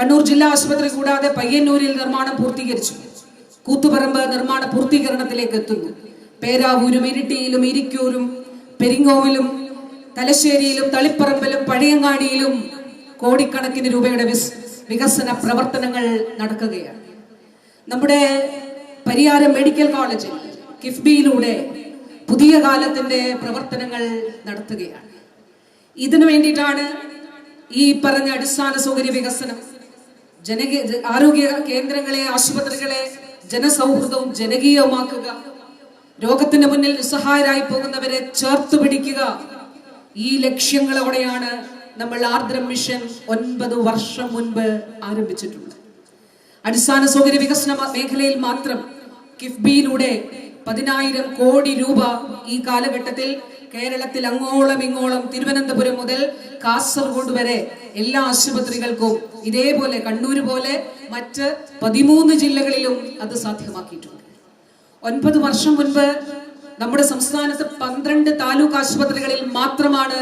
കണ്ണൂർ ജില്ലാ ആശുപത്രി കൂടാതെ പയ്യന്നൂരിൽ നിർമ്മാണം പൂർത്തീകരിച്ചു. കൂത്തുപറമ്പ് നിർമ്മാണ പൂർത്തീകരണത്തിലേക്ക് എത്തുന്നു. പേരാവൂരും ഇരിട്ടിയിലും ഇരിക്കൂരും പെരിങ്ങോവിലും തലശ്ശേരിയിലും തളിപ്പറമ്പിലും പഴയങ്ങാടിയിലും കോടിക്കണക്കിന് രൂപയുടെ വികസന പ്രവർത്തനങ്ങൾ നടക്കുകയാണ്. നമ്മുടെ പരിയാരം മെഡിക്കൽ കോളേജിൽ കിഫ്ബിയിലൂടെ പുതിയ കാലത്തിന്റെ പ്രവർത്തനങ്ങൾ നടത്തുകയാണ്. ഇതിനു വേണ്ടിയിട്ടാണ് ഈ പറഞ്ഞ അടിസ്ഥാന സൗകര്യ വികസനം ജനകീയ ആരോഗ്യ കേന്ദ്രങ്ങളെ ആശുപത്രികളെ ജനസൗഹൃദവും ജനകീയവുമാക്കുക. രോഗത്തിന് മുന്നിൽ നിസ്സഹായരായി പോകുന്നവരെ ചേർത്ത് പിടിക്കുക. ഈ ലക്ഷ്യങ്ങളോടെയാണ് നമ്മൾ ആർദ്ര മിഷൻ ഒൻപത് വർഷം മുൻപ് ആരംഭിച്ചിട്ടുള്ളത്. അടിസ്ഥാന സൗകര്യ വികസന മേഖലയിൽ മാത്രം കിഫ്ബിയിലൂടെ പതിനായിരം കോടി രൂപ ഈ കാലഘട്ടത്തിൽ കേരളത്തിൽ അങ്ങോളം ഇങ്ങോളം തിരുവനന്തപുരം മുതൽ കാസർഗോഡ് വരെ എല്ലാ ആശുപത്രികൾക്കും ഇതേപോലെ കണ്ണൂര് പോലെ മറ്റ് പതിമൂന്ന് ജില്ലകളിലും അത് സാധ്യമാക്കിയിട്ടുണ്ട്. ഒൻപത് വർഷം മുൻപ് നമ്മുടെ സംസ്ഥാനത്ത് പന്ത്രണ്ട് താലൂക്ക് ആശുപത്രികളിൽ മാത്രമാണ്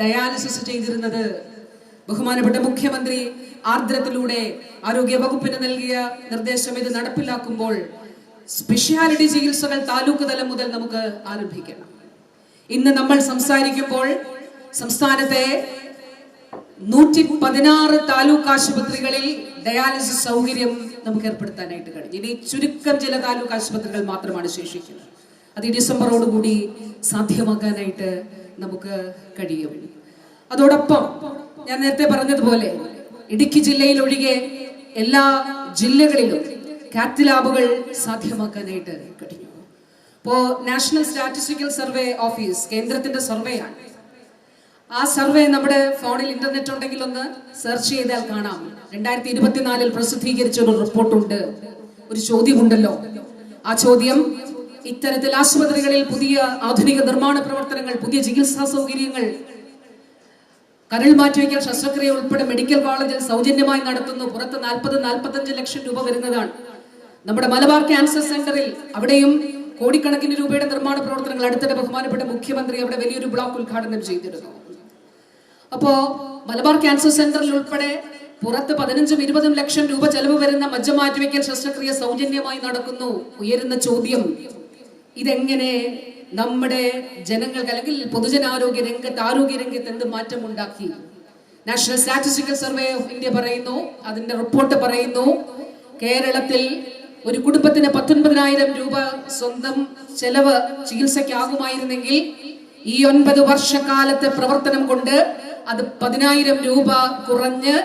ഡയാലിസിസ് ചെയ്തിരുന്നത്. ബഹുമാനപ്പെട്ട മുഖ്യമന്ത്രി ആർദ്രത്തിലൂടെ ആരോഗ്യ വകുപ്പിന് നൽകിയ നിർദ്ദേശം ഇത് നടപ്പിലാക്കുമ്പോൾ സ്പെഷ്യാലിറ്റി ചികിത്സകൾ താലൂക്ക് തലം മുതൽ നമുക്ക് ആരംഭിക്കണം ഇന്ന് നമ്മൾ സംസാരിക്കുമ്പോൾ സംസ്ഥാനത്തെ നൂറ്റി പതിനാറ് താലൂക്ക് ആശുപത്രികളിൽ ഡയാലിസിസ് സൗകര്യം നമുക്ക് ഏർപ്പെടുത്താനായിട്ട് കഴിഞ്ഞു. ഇനി ചുരുക്കം ചില താലൂക്ക് ആശുപത്രികൾ മാത്രമാണ് ശേഷിക്കുന്നത്. അത് ഈ ഡിസംബറോടുകൂടി സാധ്യമാക്കാനായിട്ട് നമുക്ക് കഴിയും. അതോടൊപ്പം ഞാൻ നേരത്തെ പറഞ്ഞതുപോലെ ഇടുക്കി ജില്ലയിൽ ഒഴികെ എല്ലാ ജില്ലകളിലും കാത്ത് ലാബുകൾ സാധ്യമാക്കാനായിട്ട് കഴിഞ്ഞു ഇപ്പോ നാഷണൽ സ്റ്റാറ്റിസ്റ്റിക്കൽ സർവേ ഓഫീസ് കേന്ദ്രത്തിന്റെ സർവേ ആണ്. ആ സർവേ നമ്മുടെ ഫോണിൽ ഇന്റർനെറ്റ് ഉണ്ടെങ്കിൽ ഒന്ന് സെർച്ച് ചെയ്താൽ കാണാം. രണ്ടായിരത്തി ഇരുപത്തിനാലിൽ പ്രസിദ്ധീകരിച്ച ഒരു റിപ്പോർട്ടുണ്ട്. ഒരു ചോദ്യമുണ്ടല്ലോ. ആ ചോദ്യം ഇത്തരത്തിൽ ആശുപത്രികളിൽ പുതിയ ആധുനിക നിർമ്മാണ പ്രവർത്തനങ്ങൾ പുതിയ ചികിത്സാ സൗകര്യങ്ങൾ കരൾ മാറ്റിവെക്കൽ ശസ്ത്രക്രിയ ഉൾപ്പെടെ മെഡിക്കൽ കോളേജിൽ സൗജന്യമായി നടത്തുന്നു. പുറത്ത് നാൽപ്പത് നാൽപ്പത്തഞ്ച് ലക്ഷം രൂപ വരുന്നതാണ്. നമ്മുടെ മലബാർ ക്യാൻസർ സെന്ററിൽ അവിടെയും കോടിക്കണക്കിന് രൂപയുടെ നിർമ്മാണ പ്രവർത്തനങ്ങൾ അടുത്തിടെ ബഹുമാനപ്പെട്ട മുഖ്യമന്ത്രി അവിടെ വലിയൊരു ബ്ലോക്ക് ഉദ്ഘാടനം ചെയ്തിരുന്നു. അപ്പോ മലബാർ ക്യാൻസർ സെന്ററിൽ ഉൾപ്പെടെ പുറത്ത് പതിനഞ്ചും ഇരുപതും ലക്ഷം രൂപ ചെലവ് വരുന്ന മജ്ജ മാറ്റിവെക്കൽ ശസ്ത്രക്രിയ സൗജന്യമായി നടക്കുന്നു. ഉയരുന്ന ചോദ്യം ഇതെങ്ങനെ നമ്മുടെ ജനങ്ങൾക്ക് അല്ലെങ്കിൽ പൊതുജനാരോഗ്യ രംഗത്ത് ആരോഗ്യ രംഗത്ത് എന്ത് മാറ്റം ഉണ്ടാക്കി? National statistical survey of India പറയുന്നു അതിന്റെ റിപ്പോർട്ട് പറയുന്നു കേരളത്തിൽ ഒരു കുടുംബത്തിന് പത്തൊൻപതിനായിരം രൂപ സ്വന്തം ചെലവ് ചികിത്സയ്ക്കാകുമായിരുന്നെങ്കിൽ ഈ ഒൻപത് വർഷക്കാലത്തെ പ്രവർത്തനം കൊണ്ട് അത് പതിനായിരം രൂപ കുറഞ്ഞ്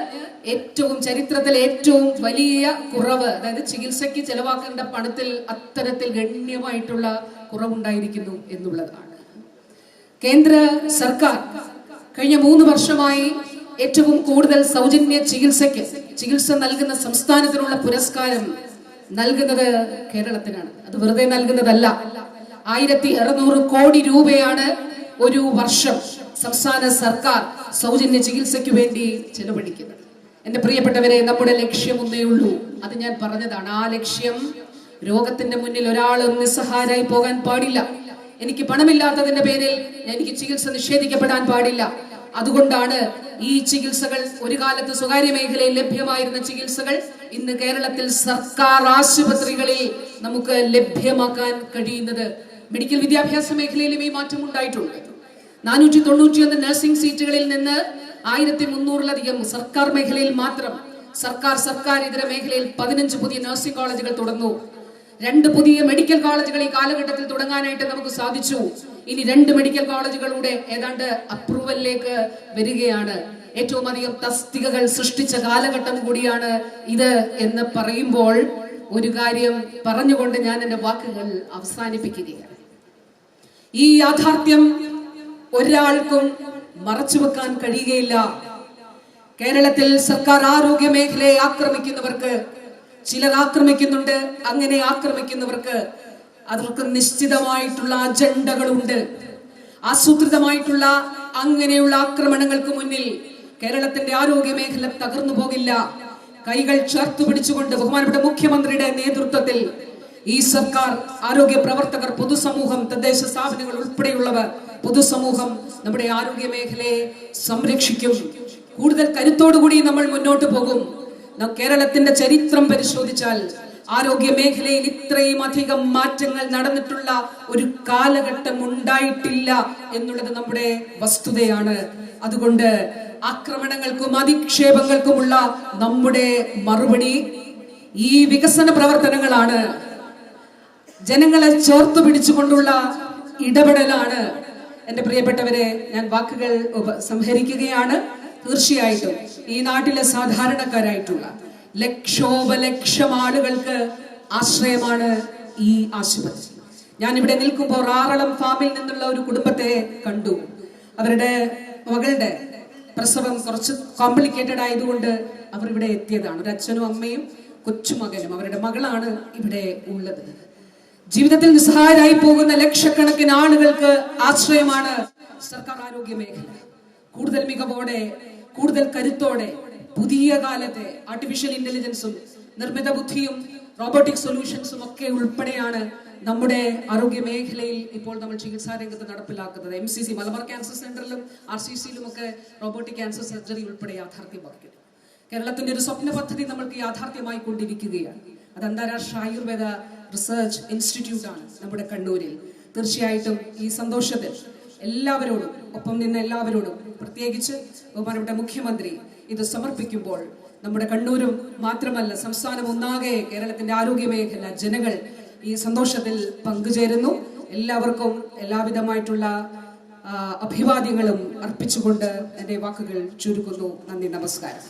ഏറ്റവും ചരിത്രത്തിലെ ഏറ്റവും വലിയ കുറവ് അതായത് ചികിത്സയ്ക്ക് ചെലവാക്കേണ്ട പണത്തിൽ അത്തരത്തിൽ ഗണ്യമായിട്ടുള്ള കുറവുണ്ടായിരിക്കുന്നു എന്നുള്ളതാണ്. കേന്ദ്ര സർക്കാർ കഴിഞ്ഞ മൂന്ന് വർഷമായി ഏറ്റവും കൂടുതൽ സൗജന്യ ചികിത്സയ്ക്ക് ചികിത്സ നൽകുന്ന സംസ്ഥാനത്തിനുള്ള പുരസ്കാരം നൽകുന്നത് കേരളത്തിനാണ്. അത് വെറുതെ നൽകുന്നതല്ല. ആയിരത്തി അറുന്നൂറ് കോടി രൂപയാണ് ഒരു വർഷം സംസ്ഥാന സർക്കാർ സൗജന്യ ചികിത്സയ്ക്ക് വേണ്ടി ചെലവഴിക്കുന്നത്. എന്റെ പ്രിയപ്പെട്ടവരെ നമ്മുടെ ലക്ഷ്യം ഒന്നേ ഉള്ളൂ. അത് ഞാൻ പറഞ്ഞതാണ്. ആ ലക്ഷ്യം രോഗത്തിന്റെ മുന്നിൽ ഒരാളും നിസ്സഹാരായി പോകാൻ പാടില്ല. എനിക്ക് പണമില്ലാത്തതിന്റെ പേരിൽ എനിക്ക് ചികിത്സ നിഷേധിക്കപ്പെടാൻ പാടില്ല. അതുകൊണ്ടാണ് ഈ ചികിത്സകൾ ഒരു കാലത്ത് സ്വകാര്യ മേഖലയിൽ ലഭ്യമായിരുന്ന ചികിത്സകൾ ഇന്ന് കേരളത്തിൽ സർക്കാർ ആശുപത്രികളിൽ നമുക്ക് ലഭ്യമാക്കാൻ കഴിയുന്നത് മെഡിക്കൽ വിദ്യാഭ്യാസ മേഖലയിലും ഈ മാറ്റം ഉണ്ടായിട്ടുണ്ട്. നാനൂറ്റി തൊണ്ണൂറ്റിയൊന്ന് നഴ്സിംഗ് സീറ്റുകളിൽ നിന്ന് ആയിരത്തി മുന്നൂറിലധികം സർക്കാർ മേഖലയിൽ മാത്രം സർക്കാർ സർക്കാർ ഇതര മേഖലയിൽ പതിനഞ്ച് പുതിയ നഴ്സിംഗ് കോളേജുകൾ തുറന്നു രണ്ട് പുതിയ മെഡിക്കൽ കോളേജുകൾ ഈ കാലഘട്ടത്തിൽ തുടങ്ങാനായിട്ട് നമുക്ക് സാധിച്ചു. ഇനി രണ്ട് മെഡിക്കൽ കോളേജുകളുടെ ഏതാണ്ട് അപ്രൂവലിലേക്ക് വരികയാണ്. ഏറ്റവും അധികം തസ്തികകൾ സൃഷ്ടിച്ച കാലഘട്ടം കൂടിയാണ് ഇത് എന്ന് പറയുമ്പോൾ ഒരു കാര്യം പറഞ്ഞുകൊണ്ട് ഞാൻ എന്റെ വാക്കുകൾ അവസാനിപ്പിക്കുകയാണ്. ഈ യാഥാർത്ഥ്യം ഒരാൾക്കും മറച്ചുവെക്കാൻ കഴിയുകയില്ല. കേരളത്തിൽ സർക്കാർ ആരോഗ്യ മേഖലയെ ആക്രമിക്കുന്നവർക്ക് ചിലർ ആക്രമിക്കുന്നുണ്ട് അങ്ങനെ ആക്രമിക്കുന്നവർക്ക് അവർക്ക് നിശ്ചിതമായിട്ടുള്ള അജണ്ടകളുണ്ട്. ആസൂത്രിതമായിട്ടുള്ള അങ്ങനെയുള്ള ആക്രമണങ്ങൾക്ക് മുന്നിൽ കേരളത്തിന്റെ ആരോഗ്യ മേഖല തകർന്നു പോകില്ല. കൈകൾ ചേർത്ത് പിടിച്ചുകൊണ്ട് ബഹുമാനപ്പെട്ട മുഖ്യമന്ത്രിയുടെ നേതൃത്വത്തിൽ ഈ സർക്കാർ ആരോഗ്യ പ്രവർത്തകർ പൊതുസമൂഹം തദ്ദേശ സ്ഥാപനങ്ങൾ ഉൾപ്പെടെയുള്ളവർ പൊതുസമൂഹം നമ്മുടെ ആരോഗ്യ മേഖലയെ സംരക്ഷിക്കും. കൂടുതൽ കരുത്തോടുകൂടി നമ്മൾ മുന്നോട്ട് പോകും. കേരളത്തിന്റെ ചരിത്രം പരിശോധിച്ചാൽ ആരോഗ്യ മേഖലയിൽ ഇത്രയും അധികം മാറ്റങ്ങൾ നടന്നിട്ടുള്ള ഒരു കാലഘട്ടം ഉണ്ടായിട്ടില്ല എന്നുള്ളത് നമ്മുടെ വസ്തുതയാണ്. അതുകൊണ്ട് ആക്രമണങ്ങൾക്കും അധിക്ഷേപങ്ങൾക്കുമുള്ള നമ്മുടെ മറുപടി ഈ വികസന പ്രവർത്തനങ്ങളാണ്. ജനങ്ങളെ ചേർത്ത് പിടിച്ചുകൊണ്ടുള്ള ഇടപെടലാണ്. എന്റെ പ്രിയപ്പെട്ടവരെ ഞാൻ വാക്കുകൾ സംഹരിക്കുകയാണ്. തീർച്ചയായിട്ടും ഈ നാട്ടിലെ സാധാരണക്കാരായിട്ടുള്ള ലക്ഷോപലക്ഷം ആളുകൾക്ക് ആശ്രയമാണ് ഈ ആശുപത്രി. ഞാൻ ഇവിടെ നിൽക്കുമ്പോൾ ആറളം ഫാമിൽ നിന്നുള്ള ഒരു കുടുംബത്തെ കണ്ടു. അവരുടെ മകളുടെ പ്രസവം കുറച്ച് കോംപ്ലിക്കേറ്റഡ് ആയതുകൊണ്ട് അവർ ഇവിടെ എത്തിയതാണ്. ഒരു അച്ഛനും അമ്മയും കൊച്ചുമകനും അവരുടെ മകളാണ് ഇവിടെ ഉള്ളത്. ജീവിതത്തിൽ നിസ്സഹായരായി പോകുന്ന ലക്ഷക്കണക്കിന് ആളുകൾക്ക് ആശ്രയമാണ് സർക്കാർ ആരോഗ്യ മേഖല. കൂടുതൽ മികവോടെ കൂടുതൽ കരുത്തോടെ പുതിയ കാലത്തെ ആർട്ടിഫിഷ്യൽ ഇന്റലിജൻസും നിർമ്മിത ബുദ്ധിയും റോബോട്ടിക് സൊല്യൂഷൻസും ഒക്കെ ഉൾപ്പെടെയാണ് നമ്മുടെ ആരോഗ്യ മേഖലയിൽ ഇപ്പോൾ നമ്മൾ ചികിത്സാ രംഗത്ത് നടപ്പിലാക്കുന്നത്. M C C Malabar cancer സെന്ററിലും R C സിയിലും ഒക്കെ റോബോട്ടിക് ക്യാൻസർ സർജറി ഉൾപ്പെടെ യാഥാർത്ഥ്യമാക്കുന്നു കേരളത്തിന്റെ ഒരു സ്വപ്ന പദ്ധതി നമ്മൾക്ക് യാഥാർത്ഥ്യമായി കൊണ്ടിരിക്കുകയാണ്. അത് അന്താരാഷ്ട്ര ആയുർവേദ റിസർച്ച് ആണ് നമ്മുടെ കണ്ണൂരിൽ. തീർച്ചയായിട്ടും ഈ സന്തോഷത്തിൽ എല്ലാവരോടും ഒപ്പം നിന്ന് എല്ലാവരോടും പ്രത്യേകിച്ച് ബഹുമാനപ്പെട്ട മുഖ്യമന്ത്രി ഇത് സമർപ്പിക്കുമ്പോൾ നമ്മുടെ കണ്ണൂരും മാത്രമല്ല സംസ്ഥാനം ഒന്നാകെ കേരളത്തിന്റെ ആരോഗ്യ മേഖല ജനങ്ങൾ ഈ സന്തോഷത്തിൽ പങ്കുചേരുന്നു. എല്ലാവർക്കും എല്ലാവിധമായിട്ടുള്ള അഭിവാദ്യങ്ങളും അർപ്പിച്ചുകൊണ്ട് എന്റെ വാക്കുകൾ ചുരുക്കുന്നു. നന്ദി നമസ്കാരം.